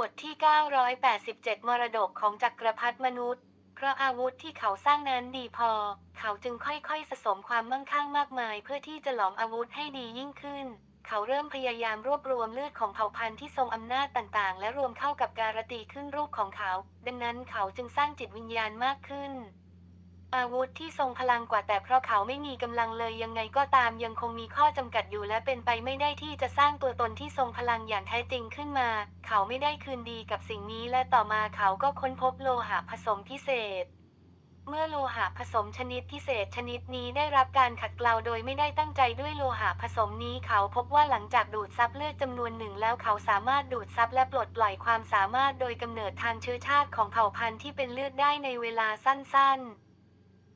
บทที่ 987 มรดกของจักรพรรดิมนุษย์ เพราะอาวุธที่เขาสร้างนั้นดีพอ เขาจึงค่อยๆ สะสมความมั่งคั่งมากมาย เพื่อที่จะหลอมอาวุธให้ดียิ่งขึ้น เขาเริ่มพยายามรวบรวมเลือดของเผ่าพันธุ์ที่ทรงอำนาจต่างๆ และรวมเข้ากับการตีขึ้นรูปของเขา ดังนั้นเขาจึงสร้างจิตวิญญาณมากขึ้น อาวุธที่ทรงพลังกว่าแต่เพราะเขาไม่มีกำลังเลยยังไงก็ตามยังคงมีข้อจำกัดอยู่และเป็นไปไม่ได้ที่จะสร้างตัวตนที่ทรงพลังอย่างแท้จริงขึ้นมา เขาไม่ได้คืนดีกับสิ่งนี้และต่อมาเขาก็ค้นพบโลหะผสมพิเศษ เมื่อโลหะผสมชนิดพิเศษชนิดนี้ได้รับการขัดเกลาโดยไม่ได้ตั้งใจด้วยโลหะผสมนี้เขาพบว่าหลังจากดูดซับเลือดจำนวนหนึ่งแล้วเขาสามารถดูดซับและปลดปล่อยความสามารถโดยกำเนิดทางเชื้อชาติของเผ่าพันธุ์ที่เป็นเลือดได้ในเวลาสั้นๆ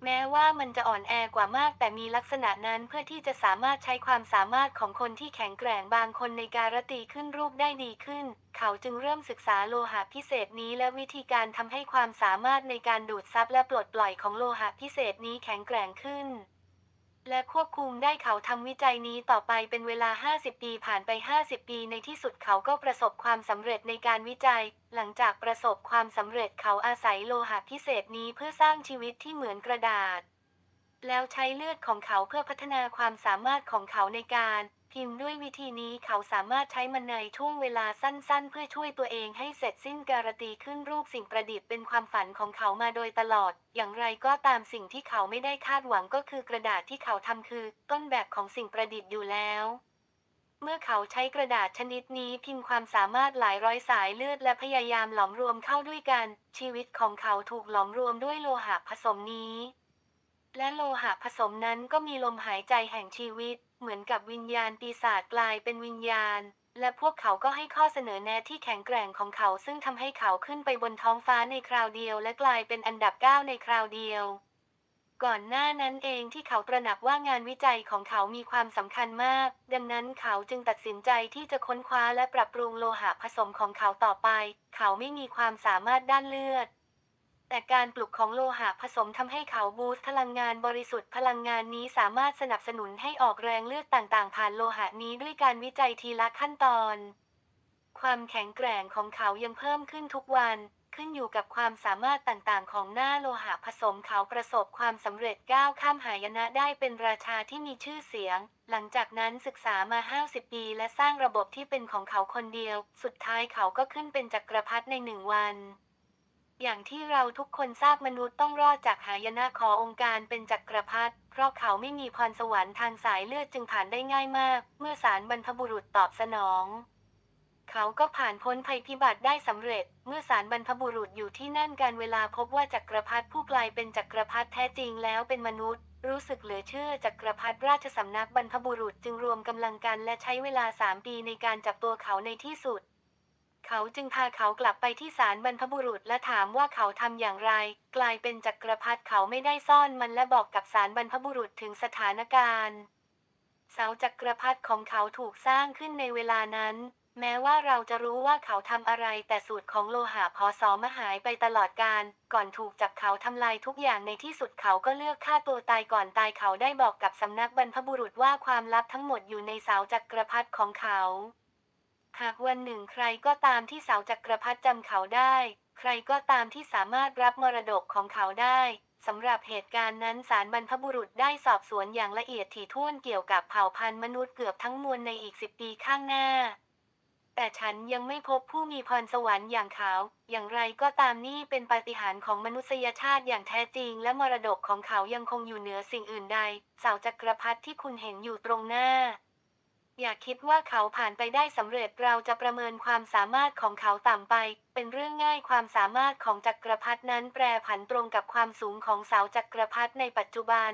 แม้ว่ามันจะอ่อนแอกว่ามาก แต่มีลักษณะนั้นเพื่อที่จะสามารถใช้ความสามารถของคนที่แข็งแกร่งบางคนในการตีขึ้นรูปได้ดีขึ้น เขาจึงเริ่มศึกษาโลหะพิเศษนี้และวิธีการทำให้ความสามารถในการดูดซับและปลดปล่อยของโลหะพิเศษนี้แข็งแกร่งขึ้น และควบคุมได้เขาทำวิจัยนี้ต่อไปเป็นเวลา 50 ปีผ่านไป 50 ปีในที่สุดเขาก็ประสบความสำเร็จในการวิจัย หลังจากประสบความสำเร็จเขาอาศัยโลหะพิเศษนี้เพื่อสร้างชีวิตที่เหมือนกระดาษ แล้วใช้เลือดของเขาเพื่อพัฒนาความสามารถของเขาในการ พิมพ์ด้วยวิธีนี้เขาสามารถใช้มันในช่วงเวลาสั้นๆ เพื่อช่วยตัวเองให้เสร็จสิ้นการตีขึ้นรูปสิ่งประดิษฐ์เป็นความฝันของเขามาโดยตลอด อย่างไรก็ตามสิ่งที่เขาไม่ได้คาดหวังก็คือกระดาษที่เขาทำคือ ต้นแบบของสิ่งประดิษฐ์อยู่แล้วเมื่อเขาใช้กระดาษชนิดนี้พิมพ์ความสามารถหลายร้อยสายเลือดและพยายามหลอมรวมเข้าด้วยกัน ชีวิตของเขาถูกหลอมรวมด้วยโลหะผสมนี้ และโลหะผสมนั้นก็มีลมหายใจแห่งชีวิต เหมือนกับวิญญาณปีศาจกลายเป็นวิญญาณ และพวกเขาก็ให้ข้อเสนอแนะที่แข็งแกร่งของเขา ซึ่งทำให้เขาขึ้นไปบนท้องฟ้าในคราวเดียว และกลายเป็นอันดับเก้าในคราวเดียวก่อนหน้านั้นเองที่เขาตระหนักว่างานวิจัยของเขามีความสำคัญมาก ดังนั้นเขาจึงตัดสินใจที่จะค้นคว้าและปรับปรุงโลหะผสมของเขาต่อไป เขาไม่มีความสามารถด้านเลือด แต่การปลุกของโลหะผสมทำให้เขาบูสต์พลังงานบริสุทธิ์พลังงานนี้สามารถสนับสนุนให้ออกแรงเลือดต่างๆ ผ่านโลหะนี้ด้วยการวิจัยทีละขั้นตอน ความแข็งแกร่งของเขายังเพิ่มขึ้นทุกวันขึ้นอยู่กับความสามารถต่างๆ ของหน้าโลหะผสมเขาประสบความสำเร็จก้าวข้ามหายนะได้เป็นราชาที่มีชื่อเสียง หลังจากนั้นศึกษามา 50 ปี และสร้างระบบที่เป็นของเขาคนเดียว สุดท้ายเขาก็ขึ้นเป็นจักรพรรดิในหนึ่งวัน อย่างที่เราทุกคนทราบมนุษย์ต้องรอดจากหายนะขอองค์การเป็นจักรพรรดิเพราะเขาไม่มีพรสวรรค์ทางสายเลือดจึงผ่านได้ง่ายมาก เมื่อสารบรรพบุรุษตอบสนอง เขาก็ผ่านพ้นภัยพิบัติได้สำเร็จ เมื่อสารบรรพบุรุษอยู่ที่นั่นการเวลาพบว่าจักรพรรดิผู้กลายเป็นจักรพรรดิแท้จริงแล้วเป็นมนุษย์ รู้สึกเหลือเชื่อจักรพรรดิราชสำนักบรรพบุรุษจึงรวมกำลังกันและใช้เวลาสามปีในการจับตัวเขาในที่สุด เขาจึงพาเขากลับไปที่ศาลบรรพบุรุษและถามว่าเขาทำอย่างไร กลายเป็นจักรพรรดิเขาไม่ได้ซ่อนมันและบอกกับศาลบรรพบุรุษถึงสถานการณ์ เสาจักรพรรดิของเขาถูกสร้างขึ้นในเวลานั้น แม้ว่าเราจะรู้ว่าเขาทำอะไรแต่สูตรของโลหะพอสอมหายไปตลอดการ ก่อนถูกจับเขาทำลายทุกอย่างในที่สุดเขาก็เลือกฆ่าตัวตายก่อนตายเขาได้บอกกับสำนักบรรพบุรุษว่าความลับทั้งหมดอยู่ในเสาจักรพรรดิของเขา หากวันหนึ่งใครก็ตามที่สาวจักรพรรดิจำเขาได้ ใครก็ตามที่สามารถรับมรดกของเขาได้สำหรับเหตุการณ์นั้นศาลบรรพบุรุษได้สอบสวนอย่างละเอียดถี่ถ้วนเกี่ยวกับเผ่าพันธุ์มนุษย์เกือบทั้งมวลในอีกสิบปีข้างหน้า แต่ฉันยังไม่พบผู้มีพรสวรรค์อย่างเขา อย่างไรก็ตามนี่เป็นปาฏิหาริย์ของมนุษยชาติอย่างแท้จริง และมรดกของเขายังคงอยู่เหนือสิ่งอื่นใด สาวจักรพรรดิที่คุณเห็นอยู่ตรงหน้า อย่าคิดว่าเขาผ่านไปได้สำเร็จเราจะประเมินความสามารถของเขาต่ำไป เป็นเรื่องง่ายความสามารถของจักรพรรดินั้นแปรผันตรงกับความสูงของเสาจักรพรรดิในปัจจุบัน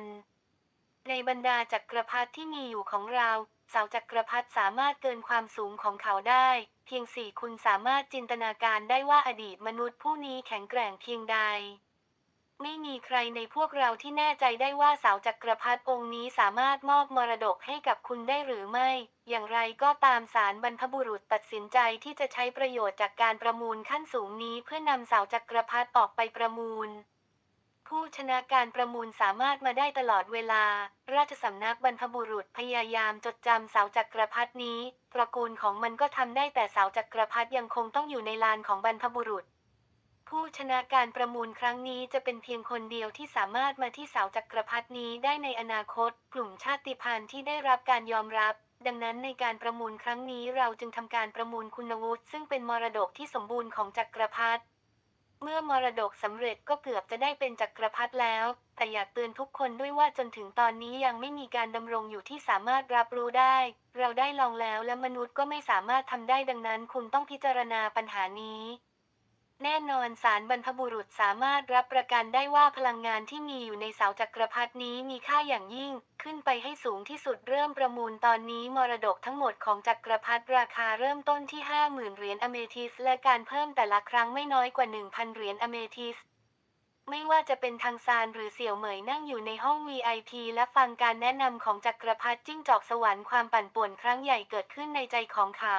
ในบรรดาจักรพรรดิที่มีอยู่ของเราเสาจักรพรรดิสามารถเกินความสูงของเขาได้ เพียงสี่คุณสามารถจินตนาการได้ว่าอดีตมนุษย์ผู้นี้แข็งแกร่งเพียงใด ไม่มีใครในพวกเราที่แน่ใจได้ว่าเสาจักรพรรดิองค์นี้สามารถมอบมรดกให้กับคุณได้หรือไม่ อย่างไรก็ตามศาลบรรพบุรุษตัดสินใจที่จะใช้ประโยชน์จากการประมูลขั้นสูงนี้ เพื่อนำเสาจักรพรรดิออกไปประมูล ผู้ชนะการประมูลสามารถมาได้ตลอดเวลา ราชสำนักบรรพบุรุษพยายามจดจำเสาจักรพรรดินี้ ตระกูลของมันก็ทำได้แต่เสาจักรพรรดิยังคงต้องอยู่ในลานของบรรพบุรุษ ผู้ชนะการประมูลครั้งนี้จะเป็นเพียงคนเดียวที่สามารถมาที่เสาจักรพรรดินี้ได้ในอนาคต กลุ่มชาติพันธุ์ที่ได้รับการยอมรับ ดังนั้นในการประมูลครั้งนี้เราจึงทำการประมูลคุณวุฒิซึ่งเป็นมรดกที่สมบูรณ์ของจักรพรรดิเมื่อมรดกสำเร็จก็เกือบจะได้เป็นจักรพรรดิแล้ว แต่อยากเตือนทุกคนด้วยว่าจนถึงตอนนี้ยังไม่มีการดำรงอยู่ที่สามารถรับรู้ได้ เราได้ลองแล้วและมนุษย์ก็ไม่สามารถทำได้ดังนั้นคุณต้องพิจารณาปัญหานี้ แน่นอนสารบรรพบุรุษสามารถรับประกันได้ว่าพลังงานที่มีอยู่ในเสาจักรพรรดินี้มีค่าอย่างยิ่ง ขึ้นไปให้สูงที่สุดเริ่มประมูลตอนนี้มรดกทั้งหมดของจักรพรรดิราคาเริ่มต้นที่ 50,000 เหรียญอเมทิส และการเพิ่มแต่ละครั้งไม่น้อยกว่า 1,000 เหรียญอเมทิสไม่ว่าจะเป็นทางซานหรือเสี่ยวเหมยนั่งอยู่ในห้อง VIP และฟังการแนะนำของจักรพรรดิจิ้งจอกสวรรค์ความปั่นป่วนครั้งใหญ่เกิดขึ้นในใจของเขา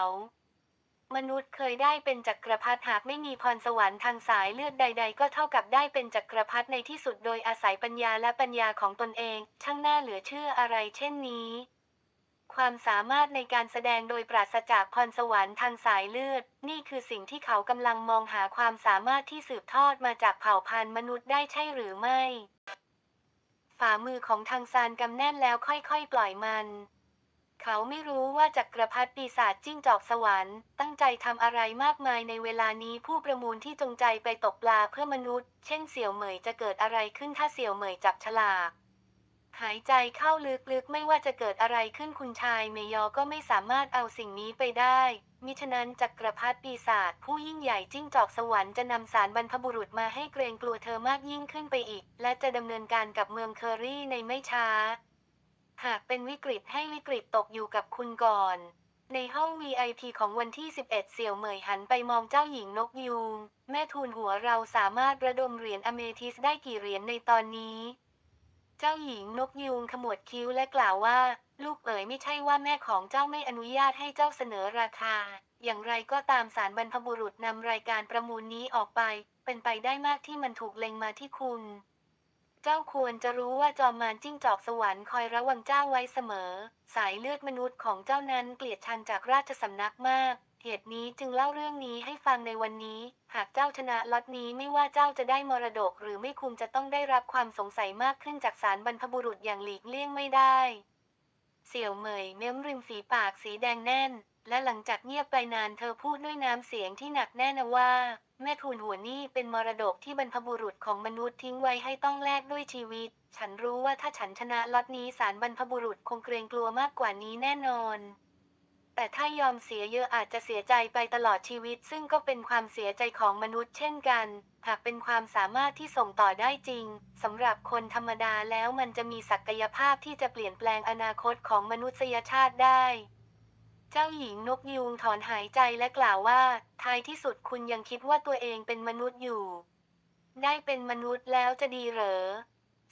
มนุษย์เคยได้เป็นจักรพรรดิหากไม่มีพรสวรรค์ทางสายเลือดใด ๆ ก็เท่ากับได้เป็นจักรพรรดิในที่สุดโดยอาศัยปัญญาและปัญญาของตนเอง ช่างน่าเหลือเชื่ออะไรเช่นนี้ ความสามารถในการแสดงโดยปราศจากพรสวรรค์ทางสายเลือด นี่คือสิ่งที่เขากำลังมองหาความสามารถที่สืบทอดมาจากเผ่าพันธุ์มนุษย์ได้ใช่หรือไม่ ฝ่ามือของทางซานกำแน่นแล้วค่อยๆ ปล่อยมัน เขาไม่รู้ว่าจักรพรรดิปีศาจจิ้งจอกสวรรค์ ตั้งใจทำอะไรมากมายในเวลานี้ผู้ประมูลที่จงใจไปตกปลาเพื่อมนุษย์ เช่นเสี่ยวเหมยจะเกิดอะไรขึ้นถ้าเสี่ยวเหมยจับฉลากหายใจเข้าลึกๆ ไม่ว่าจะเกิดอะไรขึ้นคุณชายเมยอก็ไม่สามารถเอาสิ่งนี้ไปได้ มิฉะนั้นจักรพรรดิปีศาจผู้ยิ่งใหญ่จิ้งจอกสวรรค์จะนำสารบรรพบุรุษมาให้เกรงกลัวเธอมากยิ่งขึ้นไปอีก และจะดำเนินการกับเมืองเคอรี่ในไม่ช้า หากเป็นวิกฤตให้วิกฤตตกอยู่กับคุณก่อน ในห้อง VIP ของวันที่ 11 เสี่ยวเหมยหันไปมองเจ้าหญิงนกยูงแม่ทูลหัวเราสามารถระดมเหรียญอเมทิสได้กี่เหรียญในตอนนี้ เจ้าหญิงนกยูงขมวดคิ้วและกล่าวว่า ลูกเอ๋ยไม่ใช่ว่าแม่ของเจ้าไม่อนุญาตให้เจ้าเสนอราคา อย่างไรก็ตามสารบรรพบุรุษนำรายการประมูลนี้ออกไป เป็นไปได้มากที่มันถูกเล็งมาที่คุณ เจ้าควรจะรู้ว่าจอมมารจิ้งจอกสวรรค์คอยระวังเจ้าไว้เสมอ สายเลือดมนุษย์ของเจ้านั้นเกลียดชังจากราชสำนักมาก เหตุนี้จึงเล่าเรื่องนี้ให้ฟังในวันนี้ หากเจ้าชนะล็อตนี้ไม่ว่าเจ้าจะได้มรดก หรือไม่คุมจะต้องได้รับความสงสัยมากขึ้นจากสารบรรพบุรุษอย่างหลีกเลี่ยงไม่ได้ เสี่ยวเหมยเม้มริมฝีปากสีแดงแน่น และหลังจากเงียบไปนานเธอพูดด้วยน้ำเสียงที่หนักแน่นว่า แม่ทูลหัวนี่เป็นมรดกที่บรรพบุรุษของมนุษย์ทิ้งไว้ให้ต้องแลกด้วยชีวิต ฉันรู้ว่าถ้าฉันชนะล็อตนี้สารบรรพบุรุษคงเกรงกลัวมากกว่านี้แน่นอน แต่ถ้ายอมเสียเยอะอาจจะเสียใจไปตลอดชีวิต ซึ่งก็เป็นความเสียใจของมนุษย์เช่นกัน หากเป็นความสามารถที่ส่งต่อได้จริงสำหรับคนธรรมดาแล้วมันจะมีศักยภาพที่จะเปลี่ยนแปลงอนาคตของมนุษยชาติได้ จ้าหญิงนกยูงถอนหายใจและกล่าวว่า ท้ายที่สุดคุณยังคิดว่าตัวเองเป็นมนุษย์อยู่ ได้เป็นมนุษย์แล้วจะดีเหรอ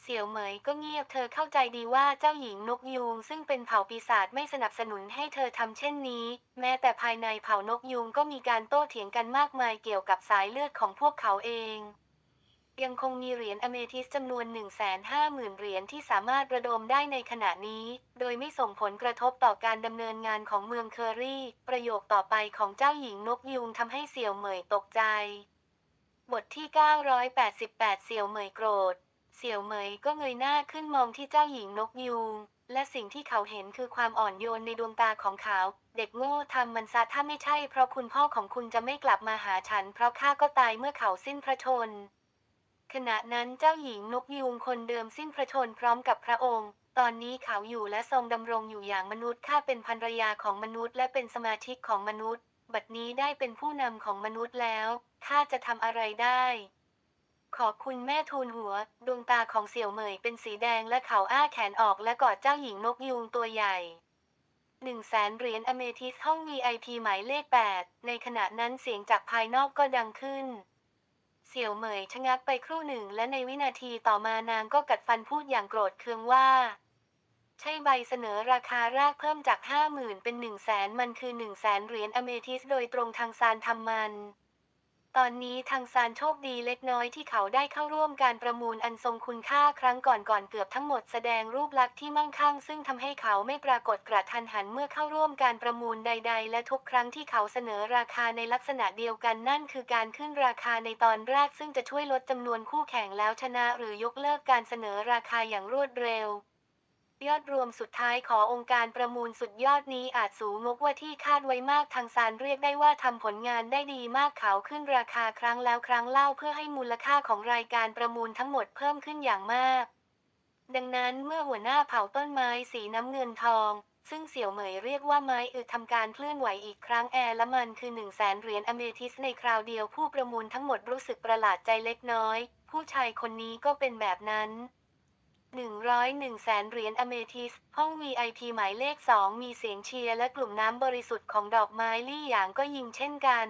เสี่ยวเหมยก็เงียบเธอเข้าใจดีว่าเจ้าหญิงนกยูงซึ่งเป็นเผ่าปีศาจไม่สนับสนุนให้เธอทำเช่นนี้ แม้แต่ภายในเผ่านกยูงก็มีการโต้เถียงกันมากมายเกี่ยวกับสายเลือดของพวกเขาเอง ยังคงมีเหรียญอเมทิสจำนวน 150,000 เหรียญที่สามารถระดมได้ในขณะนี้ โดยไม่ส่งผลกระทบต่อการดำเนินงานของเมืองเคอรี่ ประโยคต่อไปของเจ้าหญิงนกยูงทำให้เสี่ยวเหมยตกใจ บทที่ 988 เสี่ยวเหมยโกรธ เสี่ยวเหมยก็เงยหน้าขึ้นมองที่เจ้าหญิงนกยูงและสิ่งที่เขาเห็นคือความอ่อนโยนในดวงตาของเขา เด็กโง่ทำมันซะถ้าไม่ใช่เพราะคุณพ่อของคุณจะไม่กลับมาหาฉัน เพราะข้าก็ตายเมื่อเขาสิ้นพระชนม์ ขณะนั้นเจ้าหญิงนกยูงคนเดิมสิ้นพระชนพร้อมกับพระองค์ ตอนนี้เขาอยู่และทรงดำรงอยู่อย่างมนุษย์ข้าเป็นภรรยาของมนุษย์และเป็นสมาชิกของมนุษย์ บัดนี้ได้เป็นผู้นำของมนุษย์แล้วข้าจะทำอะไรได้ ขอบคุณแม่ทูลหัว ดวงตาของเสี่ยวเหมยเป็นสีแดงและเขาอ้าแขนออกและกอดเจ้าหญิงนกยูงตัวใหญ่หนึ่งแสนเหรียญอเมทิสห้อง VIP หมายเลข 8 ในขณะนั้นเสียงจากภายนอกก็ดังขึ้น เสี่ยวเหมยชะงักไปครู่หนึ่ง และในวินาทีต่อมานางก็กัดฟันพูดอย่างโกรธเคืองว่า ใช่ใบเสนอราคาแรกเพิ่มจากห้าหมื่นเป็นหนึ่งแสนมันคือหนึ่งแสนเหรียญอเมทิสโดยตรงทางซานทำมัน ตอนนี้ทางซานโชคดีเล็กน้อยที่เขาได้เข้าร่วมการประมูลอันทรงคุณค่าครั้งก่อนก่อนเกือบทั้งหมดแสดงรูปลักษณ์ที่มั่งคั่ง ซึ่งทำให้เขาไม่ปรากฏกระทันหันเมื่อเข้าร่วมการประมูลใด ๆ และทุกครั้งที่เขาเสนอราคาในลักษณะเดียวกันนั่นคือการขึ้นราคาในตอนแรก ซึ่งจะช่วยลดจำนวนคู่แข่งแล้วชนะ หรือยกเลิกการเสนอราคาอย่างรวดเร็ว ยอดรวมสุดท้ายขอองค์การประมูลสุดยอดนี้อาจสูงงกว่าที่คาดไว้มากทางซานเรียกได้ว่าทำผลงานได้ดีมากเขาขึ้นราคาครั้งแล้วครั้งเล่าเพื่อให้มูลค่าของรายการประมูลทั้งหมดเพิ่มขึ้นอย่างมาก ดังนั้นเมื่อหัวหน้าเผาต้นไม้สีน้ำเงินทอง ซึ่งเสี่ยวเหมยเรียกว่าไม้อึดทำการเคลื่อนไหวอีกครั้งแอร์ละมันคือ1 0 0 0 0แสนเหรียญอเมทิสในคราวเดียวผู้ประมูลทั้งหมดรู้สึกประหลาดใจเล็กน้อย ผู้ชายคนนี้ก็เป็นแบบนั้น 101แสนเหรียญอเมทิส ห้อง VIP หมายเลข 2 มีเสียงเชียร์และกลุ่มน้ำบริสุทธิ์ของดอกไม้ลี่หยางก็ยิงเช่นกัน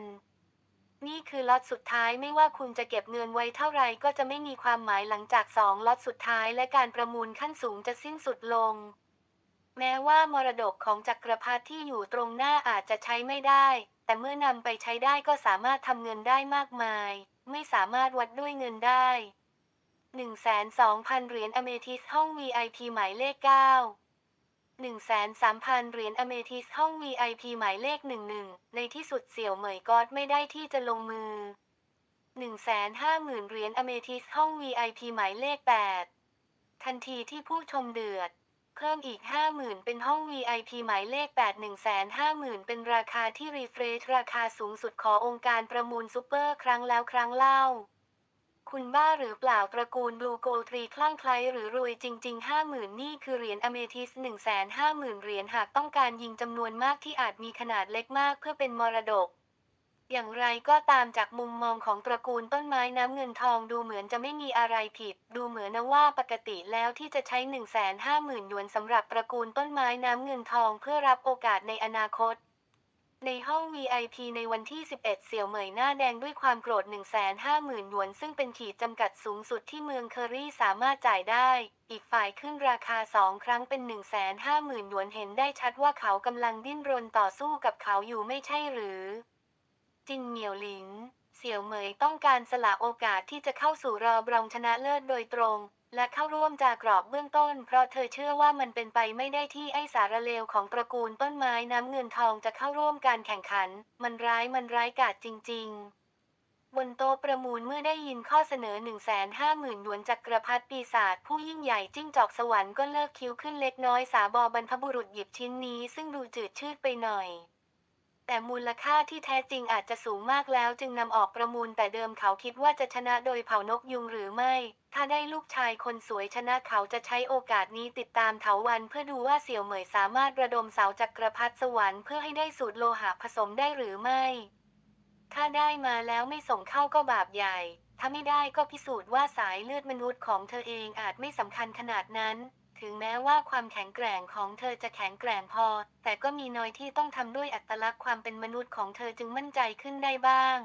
นี่คือล็อตสุดท้ายไม่ว่าคุณจะเก็บเงินไว้เท่าไรก็จะไม่มีความหมายหลังจากสองล็อตสุดท้ายและการประมูลขั้นสูงจะสิ้นสุดลง แม้ว่ามรดกของจักรพรรดิที่อยู่ตรงหน้าอาจจะใช้ไม่ได้ แต่เมื่อนำไปใช้ได้ก็สามารถทำเงินได้มากมาย ไม่สามารถวัดด้วยเงินได้ 12,000 เหรียญอเมทิสห้อง VIP หมายเลข 9 13,000 เหรียญอเมทิสห้อง VIP หมายเลข 11 ในที่สุดเสี่ยวเหมยกอดไม่ได้ที่จะลงมือ 150,000 เหรียญอเมทิสห้อง VIP หมายเลข 8 ทันทีที่ผู้ชมเดือด เพิ่มอีก 50,000 เป็นห้อง VIP หมายเลข 8 150,000 เป็นราคาที่รีเฟรชราคาสูงสุดขอองค์การประมูลซูเปอร์ครั้งแล้วครั้งเล่า คุณบ้าหรือเปล่าตระกูลบลูโกลทรีคลั่งไคล้หรือรวยจริง ๆ 50,000 นี่คือเหรียญอเมทิส 150,000 เหรียญหากต้องการยิงจำนวนมากที่อาจมีขนาดเล็กมากเพื่อเป็นมรดก อย่างไรก็ตามจากมุมมองของตระกูลต้นไม้น้ำเงินทองดูเหมือนจะไม่มีอะไรผิด ดูเหมือนนะว่าปกติแล้วที่จะใช้ 150,000 หยวนสำหรับตระกูลต้นไม้น้ำเงินทองเพื่อรับโอกาสในอนาคต ในห้อง VIP ในวันที่ 11 เสี่ยวเหมยหน้าแดงด้วยความโกรธ 150,000หยวน ซึ่งเป็นขีดจำกัดสูงสุดที่เมืองเคอรี่สามารถจ่ายได้ อีกฝ่ายขึ้นราคาสองครั้งเป็น 150,000หยวนเห็นได้ชัดว่าเขากำลังดิ้นรนต่อสู้กับเขาอยู่ไม่ใช่หรือ จินเหมียวหลิง เสี่ยวเหมยต้องการสละโอกาสที่จะเข้าสู่รอบรองชนะเลิศโดยตรง และเข้าร่วมจากกรอบเบื้องต้น เพราะเธอเชื่อว่ามันเป็นไปไม่ได้ที่ไอ้สารเลวของตระกูลต้นไม้น้ำเงินทองจะเข้าร่วมการแข่งขัน มันร้ายมันร้ายกาจจริง ๆบนโต๊ะประมูลเมื่อได้ยินข้อเสนอ 150,000หยวนจากกระพัดปีศาจผู้ยิ่งใหญ่จิ้งจอกสวรรค์ก็เลิกคิ้วขึ้นเล็กน้อยสาบอบรรพบุรุษหยิบชิ้นนี้ซึ่งดูจืดชืดไปหน่อย แต่มูลค่าที่แท้จริงอาจจะสูงมากแล้วจึงนำออกประมูลแต่เดิมเขาคิดว่าจะชนะโดยเผานกยุงหรือไม่ ถ้าได้ลูกชายคนสวยชนะเขาจะใช้โอกาสนี้ติดตามเถาวันเพื่อดูว่าเสี่ยวเหมยสามารถระดมเสาจักรพรรดิสวรรค์เพื่อให้ได้สูตรโลหะผสมได้หรือไม่ ถ้าได้มาแล้วไม่ส่งเข้าก็บาปใหญ่ ถ้าไม่ได้ก็พิสูจน์ว่าสายเลือดมนุษย์ของเธอเองอาจไม่สำคัญขนาดนั้น ถึงแม้ว่าความแข็งแกร่งของเธอจะแข็งแกร่งพอ แต่ก็มีน้อยที่ต้องทำด้วยอัตลักษณ์ความเป็นมนุษย์ของเธอจึงมั่นใจขึ้นได้บ้าง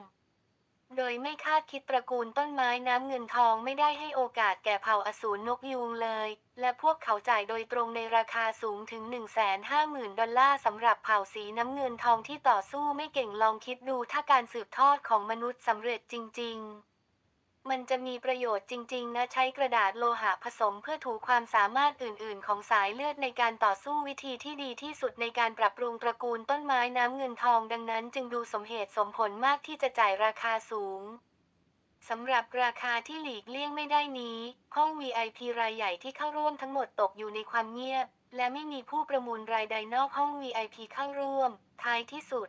โดยไม่คาดคิดตระกูลต้นไม้น้ำเงินทองไม่ได้ให้โอกาสแก่เผ่าอสูรนกยูงเลย และพวกเขาจ่ายโดยตรงในราคาสูงถึง 150,000 ดอลลาร์สำหรับเผ่าสีน้ำเงินทองที่ต่อสู้ไม่เก่งลองคิดดูถ้าการสืบทอดของมนุษย์สำเร็จจริง ๆ มันจะมีประโยชน์จริง ๆ นะใช้กระดาษโลหะผสมเพื่อถูความสามารถอื่น ๆ ของสายเลือดในการต่อสู้วิธีที่ดีที่สุดในการปรับปรุงตระกูลต้นไม้น้ำเงินทองดังนั้น จึงดูสมเหตุสมผลมากที่จะจ่ายราคาสูงสำหรับราคาที่หลีกเลี่ยงไม่ได้นี้ ห้อง VIP รายใหญ่ที่เข้าร่วมทั้งหมดตกอยู่ในความเงียบ และไม่มีผู้ประมูลรายใดนอกห้อง VIP เข้าร่วม ท้ายที่สุด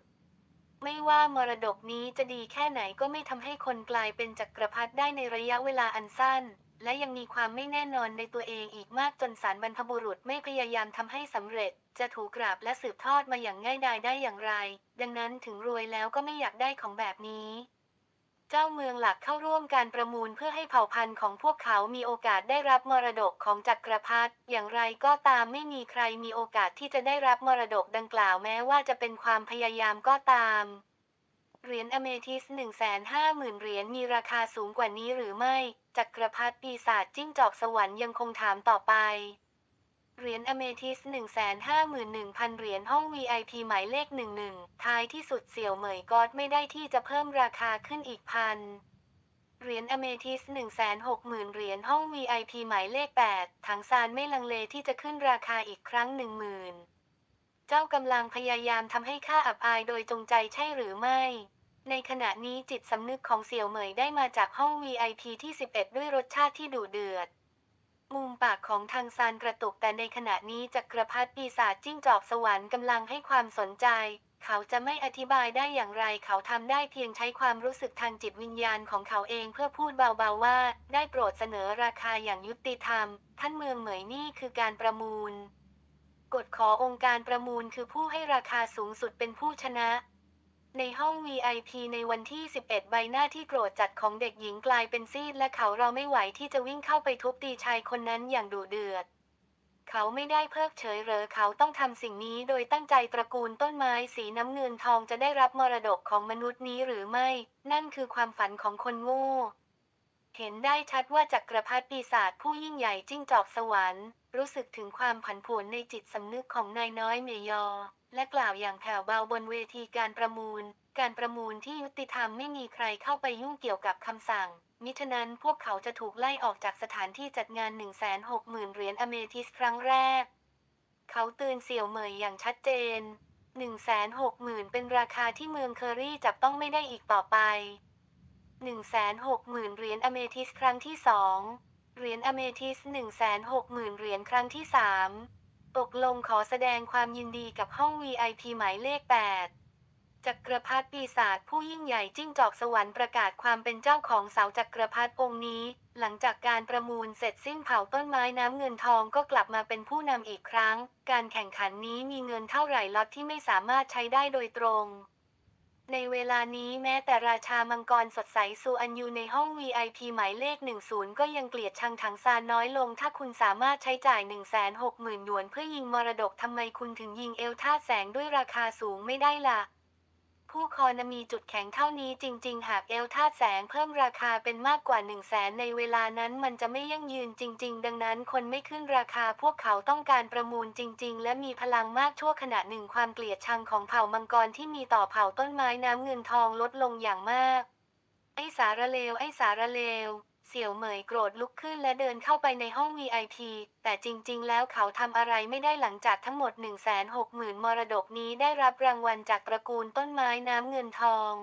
ไม่ว่ามรดกนี้จะดีแค่ไหนก็ไม่ทำให้คนกลายเป็นจักรพรรดิได้ในระยะเวลาอันสั้น และยังมีความไม่แน่นอนในตัวเองอีกมากจนสารบรรพบุรุษไม่พยายามทำให้สำเร็จ จะถูกกราบและสืบทอดมาอย่างง่ายดายได้อย่างไร ดังนั้นถึงรวยแล้วก็ไม่อยากได้ของแบบนี้ เจ้าเมืองหลักเข้าร่วมการประมูลเพื่อให้เผ่าพันธุ์ของพวกเขามีโอกาสได้รับมรดกของจักรพรรดิอย่างไรก็ตามไม่มีใครมีโอกาสที่จะได้รับมรดกดังกล่าวแม้ว่าจะเป็นความพยายามก็ตามเหรียญอเมทิส 150,000 เหรียญมีราคาสูงกว่านี้หรือไม่ จักรพรรดิปีศาจจิ้งจอกสวรรค์ยังคงถามต่อไป เหรียญอเมทิส 151,000 เหรียญห้อง VIP หมายเลข 11 ท้ายที่สุดเสี่ยวเหมยกอดไม่ได้ที่จะเพิ่มราคาขึ้นอีกพันเหรียญอเมทิส 160,000 เหรียญห้อง VIP หมายเลข 8 ถังซานไม่ลังเลที่จะขึ้นราคาอีกครั้ง 10,000 เจ้ากำลังพยายามทำให้ข้าอับอายโดยจงใจใช่หรือไม่ ในขณะนี้จิตสำนึกของเสี่ยวเหมยได้มาจากห้อง VIP ที่ 11 ด้วยรสชาติที่ดุเดือด มุมปากของทางซานกระตุกแต่ในขณะนี้จักรพรรดิปีศาจจิ้งจอกสวรรค์กำลังให้ความสนใจ เขาจะไม่อธิบายได้อย่างไรเขาทำได้เพียงใช้ความรู้สึกทางจิตวิญญาณของเขาเองเพื่อพูดเบาๆว่า ได้โปรดเสนอราคาอย่างยุติธรรม ท่านเมืองเหมยนี่คือการประมูลกฎขอองค์การประมูลคือผู้ให้ราคาสูงสุดเป็นผู้ชนะ ในห้อง VIP ในวันที่ 11 ใบหน้าที่โกรธจัดของเด็กหญิงกลายเป็นซีดและเขาเราไม่ไหวที่จะวิ่งเข้าไปทุบตีชายคนนั้นอย่างดุเดือด เขาไม่ได้เพิกเฉยเหรอเขาต้องทำสิ่งนี้โดยตั้งใจตระกูลต้นไม้สีน้ำเงินทองจะได้รับมรดกของมนุษย์นี้หรือไม่ นั่นคือความฝันของคนโง่ เห็นได้ชัดว่าจักรพรรดิปีศาจผู้ยิ่งใหญ่จิ้งจอกสวรรค์ รู้สึกถึงความผันผวนในจิตสำนึกของนายน้อยเมยอ และกล่าวอย่างแผ่วเบาบนเวทีการประมูล การประมูลที่ยุติธรรมไม่มีใครเข้าไปยุ่งเกี่ยวกับคำสั่ง มิฉะนั้นพวกเขาจะถูกไล่ออกจากสถานที่จัดงาน 160,000 เหรียญอเมทิสครั้งแรก เขาตือนเสี่ยวเหมยอย่างชัดเจน 160,000 เป็นราคาที่เมืองเคอรี่จับต้องไม่ได้อีกต่อไป 160,000 เหรียญอเมทิสครั้งที่สองเหรียญอเมทิส160,000 เหรียญครั้งที่สามตกลงขอแสดงความยินดีกับห้อง VIP หมายเลข 8 จักรพรรดิปีศาจผู้ยิ่งใหญ่จิ้งจอกสวรรค์ประกาศความเป็นเจ้าของเสาจักรพรรดิองค์นี้ หลังจากการประมูลเสร็จสิ้นเผาต้นไม้น้ำเงินทองก็กลับมาเป็นผู้นำอีกครั้ง การแข่งขันนี้มีเงินเท่าไหร่ล็อตที่ไม่สามารถใช้ได้โดยตรง ในเวลานี้แม้แต่ราชามังกรสดใสซูอันยูในห้อง VIP หมายเลข 10 ก็ยังเกลียดชังถังซานน้อยลง ถ้าคุณสามารถใช้จ่าย 160,000หยวนเพื่อยิงมรดกทำไมคุณถึงยิงเอลธาแสงด้วยราคาสูงไม่ได้ล่ะ คอนมีจุดแข็งเท่านี้จริง ๆ หากเอลธาตุแสงเพิ่มราคาเป็นมากกว่า1 0 0 0 0แสนในเวลานั้นมันจะไม่ยั่งยืนจริง ๆ ดังนั้นคนไม่ขึ้นราคาพวกเขาต้องการประมูลจริง ๆ และมีพลังมากชั่วขณะหนึ่งความเกลียดชังของเผ่ามังกรที่มีต่อเผ่าต้นไม้น้ำเงินทองลดลงอย่างมาก ไอ้สารเลวไอ้สารเลว เสี่ยวเหมยโกรธลุกขึ้นและเดินเข้าไปในห้อง VIP แต่จริงๆ แล้วเขาทำอะไรไม่ได้หลังจากทั้งหมด 160,000 มรดกนี้ได้รับรางวัลจากตระกูลต้นไม้น้ำเงินทอง